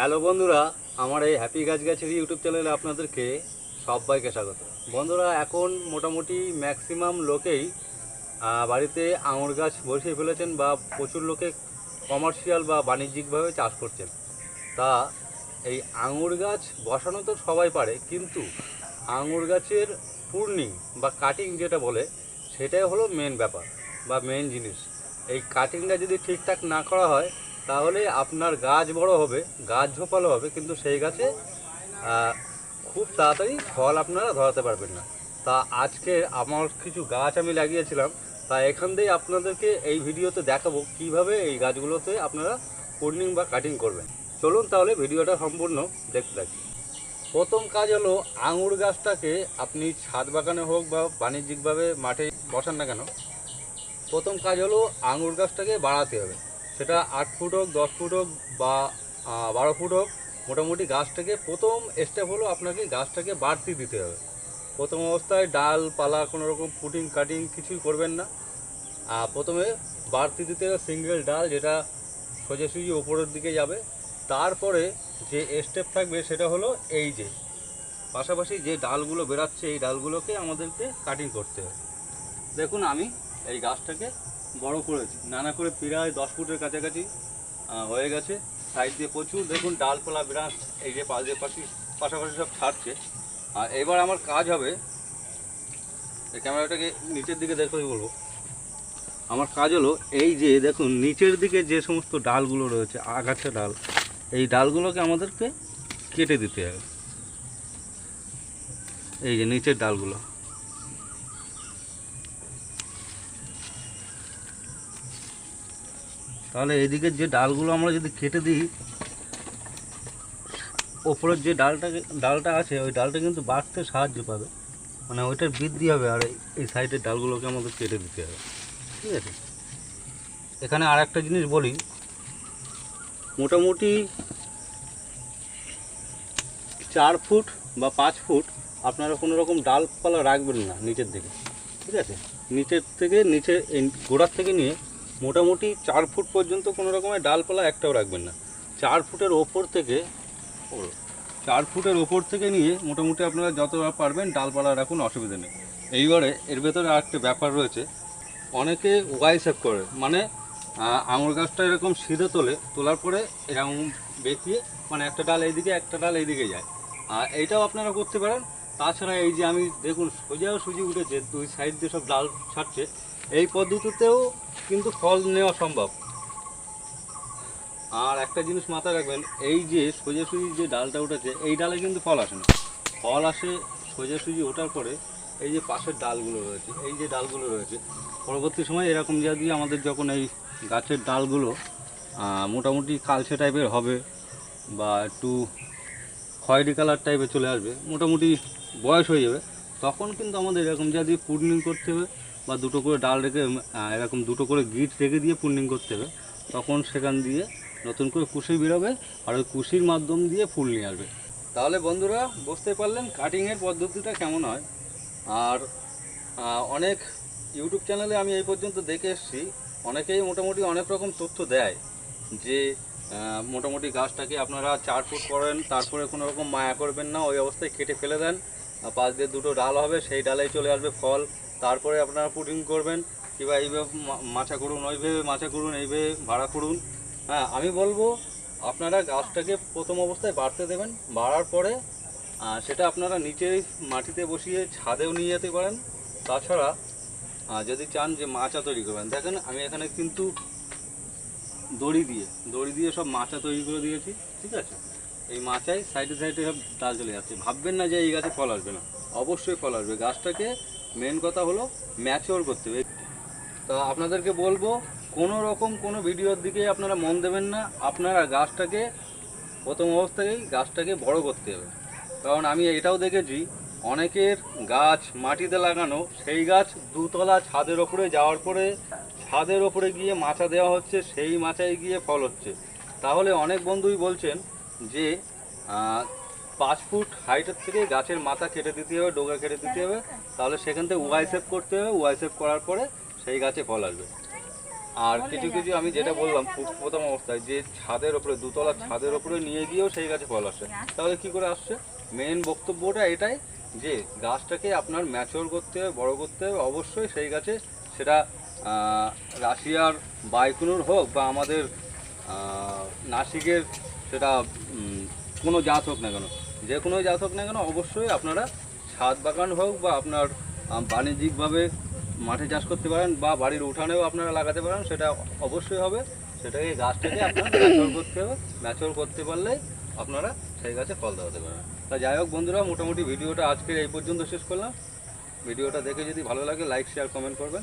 Hello বন্ধুরা, আমার এই হ্যাপি গাছ গাছের ইউটিউব চ্যানেলে আপনাদেরকে সবাইকে স্বাগত। বন্ধুরা, এখন মোটামুটি ম্যাক্সিমাম লোকেই বাড়িতে আঙুর গাছ বসিয়ে ফেলেছেন বা প্রচুর লোকে কমার্শিয়াল বা বাণিজ্যিকভাবে চাষ করছেন। তা এই আঙুর গাছ বসানো তো সবাই পারে, কিন্তু আঙুর গাছের পূর্ণিং বা কাটিং যেটা বলে, সেটাই হলো মেন ব্যাপার বা মেন জিনিস। এই কাটিংটা যদি ঠিকঠাক না করা হয় তাহলে আপনার গাছ বড় হবে, গাছ ঝোপালো হবে, কিন্তু সেই গাছে খুব তাড়াতাড়ি ফল আপনারা ধরাতে পারবেন না। তা আজকে আমার কিছু গাছ আমি লাগিয়েছিলাম, তা এখান থেকে আপনাদেরকে এই ভিডিওতে দেখাবো কীভাবে এই গাছগুলোতে আপনারা পূর্ণিং বা কাটিং করবেন। চলুন তাহলে ভিডিওটা সম্পূর্ণ দেখতে থাকি। প্রথম কাজ হলো, আঙুর গাছটাকে আপনি ছাদ বাগানে হোক বা বাণিজ্যিকভাবে মাঠে বসান না কেন, প্রথম কাজ হলো আঙুর গাছটাকে বাড়াতে হবে। সেটা আট ফুট হোক, দশ ফুট হোক বা বারো ফুট হোক, মোটামুটি গাছটাকে প্রথম স্টেপ হলো আপনাকে গাছটাকে বাড়তি দিতে হবে। প্রথম অবস্থায় ডাল, পালা, কোনো রকম ফুটিং কাটিং কিছুই করবেন না। আর প্রথমে বাড়তি দিতে হবে সিঙ্গেল ডাল, যেটা সোজাসুজি ওপরের দিকে যাবে। তারপরে যে স্টেপ থাকবে সেটা হলো এই যে, পাশাপাশি যে ডালগুলো বেরাচ্ছে এই ডালগুলোকে আমাদেরকে কাটিং করতে হবে। দেখুন আমি এই গাছটাকে বড় করেছি। নানা করে প্রায় দশ ফুটের কাছাকাছি হয়ে গেছে। সাইড দিয়ে প্রচুর, দেখুন, ডালপালা, বিরাট, এই যে পাশ পাশি পাশাপাশি সব ছাড়ছে। আর এবার আমার কাজ হবে, এই ক্যামেরাটাকে নিচের দিকে দেখতে বলব? আমার কাজ হলো, এই যে, দেখুন, নিচের দিকে যে সমস্ত ডালগুলো রয়েছে, আগাছা ডাল, এই ডালগুলোকে আমাদেরকে কেটে দিতে হবে। এই যে নিচের ডালগুলো। তাহলে এদিকের যে ডালগুলো আমরা যদি কেটে দিই, ওপরের যে ডালটা ডালটা আছে, ওই ডালটা কিন্তু বাড়তে সাহায্য পাবে। মানে ওইটার বৃদ্ধি হবে আর এই- সাইডের ডালগুলোকে আমাদের কেটে দিতে হবে। ঠিক আছে? এখানে আর একটা জিনিস বলি। মোটামুটি চার ফুট বা পাঁচ ফুট আপনারা কোনো রকম ডালপালা রাখবেন না নিচের দিকে। ঠিক আছে? নিচের থেকে, নিচে গোড়ার থেকে নিয়ে মোটামুটি চার ফুট পর্যন্ত কোনো রকমের ডালপালা একটাও রাখবেন না। চার ফুটের ওপর থেকে চার ফুটের ওপর থেকে নিয়ে মোটামুটি আপনারা যতটা পারবেন ডালপালা রাখুন, অসুবিধা নেই। এইবারে এর ভেতরে আর একটা ব্যাপার রয়েছে, অনেকে ওয়াই সেভ করে মানে আঙুর গাছটা এরকম সিধে তোলে, তোলার পরে এরকম বেঁকিয়ে মানে একটা ডাল এইদিকে, একটা ডাল এইদিকে যায়। আর এইটাও আপনারা করতে পারেন তাছাড়া এই যে আমি দেখুন সোজা সুজি উঠেছে, দুই সাইড দিয়ে সব ডাল ছাড়ছে, এই পদ্ধতিতেও কিন্তু ফল নেওয়া সম্ভব। আর একটা জিনিস মাথায় রাখবেন, এই যে সোজাসুজি যে ডালটা উঠেছে, এই ডালে কিন্তু ফল আসে না। ফল আসে সোজাসুজি ওঠার পরে এই যে পাশের ডালগুলো রয়েছে, এই যে ডালগুলো রয়েছে, পরবর্তী সময় এরকম যদি আমাদের যখন এই গাছের ডালগুলো মোটামুটি কালচে টাইপের হবে বা একটু খয়েরি কালার টাইপের চলে আসবে, মোটামুটি বয়স হয়ে যাবে, তখন কিন্তু আমাদের এরকম যা দিয়ে পূর্ণিং করতে হবে বা দুটো করে ডাল রেখে এরকম দুটো করে গিট রেখে দিয়ে পূর্ণিং করতে হবে, তখন সেখান দিয়ে নতুন করে কুশি বেরোবে আর ওই কুশির মাধ্যম দিয়ে ফুল নিয়ে আসবে। তাহলে বন্ধুরা, বুঝতে পারলেন কাটিংয়ের পদ্ধতিটা কেমন হয়। আর অনেক ইউটিউব চ্যানেলে আমি এই পর্যন্ত দেখে এসেছি, অনেকেই মোটামুটি অনেক রকম তথ্য দেয় যে মোটামুটি গাছটাকে আপনারা চার ফুট করেন, তারপরে কোনো রকম মায়া করবেন না, ওই অবস্থায় কেটে ফেলে দেন। পাশ দিয়ে দুটো ডাল হবে, সেই ডালেই চলে আসবে ফল। তারপরে আপনারা পুডিং করবেন কিংবা এইভাবে মাছা করুন, ওইভাবে মাছা করুন, এইভাবে ভাড়া করুন। হ্যাঁ আমি বলব, আপনারা গাছটাকে প্রথম অবস্থায় বাড়তে দেবেন, বাড়ার পরে সেটা আপনারা নিচে মাটিতে বসিয়ে ছাদেও নিয়ে যেতে পারেন। তাছাড়া যদি চান যে মাচা তৈরি করবেন। দেখেন, আমি এখানে কিন্তু দড়ি দিয়ে দড়ি দিয়ে সব মাচা তৈরি করে দিয়েছি, ঠিক আছে? এই মাচায় সাইডে সাইডে সব ডাল চলে যাচ্ছে। ভাববেন না যে এই গাছে ফল আসবে না। অবশ্যই ফল আসবে। গাছটাকে মেন কথা হলো ম্যাচিওর করতে হবে। তো আপনাদেরকে বলব, কোনো রকম কোনো ভিডিওর দিকে আপনারা মন দেবেন না। আপনারা গাছটাকে, প্রথম অবস্থাতেই গাছটাকে বড় করতে হবে। কারণ আমি এটাও দেখেছি, অনেকের গাছ মাটিতে লাগানো, সেই গাছ দুতলা ছাদের ওপরে যাওয়ার পরে ছাদের ওপরে গিয়ে মাচা দেওয়া হচ্ছে সেই মাচায় গিয়ে ফল হচ্ছে। তাহলে অনেক বন্ধুই বলছেন যে পাঁচ ফুট হাইটের থেকে গাছের মাথা কেটে দিতে হবে ডোগা কেটে দিতে হবে। তাহলে সেখান থেকে ওয়াই সেভ করতে হবে ওয়াই সেভ করার পরে সেই গাছে ফল আসবে। আর কিছু কিছু আমি যেটা বললাম প্রথম অবস্থায় যে ছাদের ওপরে দুতলা ছাদের ওপরে নিয়ে গিয়েও সেই গাছে ফল আসে। তাহলে কি করে আসছে? মেন বক্তব্যটা এটাই যে গাছটাকে আপনার ম্যাচিওর করতে হবে বড় করতে হবে অবশ্যই সেই গাছে সেটা রাশিয়ার বাইকুনুর হোক বা আমাদের নাসিকের সেটা কোনো জাত হোক না কেন, যে কোনো জাত হোক না কেন অবশ্যই আপনারা ছাদ বাগান হোক বা আপনার বাণিজ্যিকভাবে মাঠে চাষ করতে পারেন বা বাড়ির উঠানেও আপনারা লাগাতে পারেন, সেটা অবশ্যই হবে। সেটাকে গাছটাকে আপনার ম্যাচিওর করতে হবে। ম্যাচিওর করতে পারলেই আপনারা সেই গাছে ফল দেওয়াতে পারেন তা যাই হোক বন্ধুরা, মোটামুটি ভিডিওটা আজকে এই পর্যন্ত শেষ করলাম। ভিডিওটা দেখে যদি ভালো লাগে লাইক শেয়ার কমেন্ট করবেন।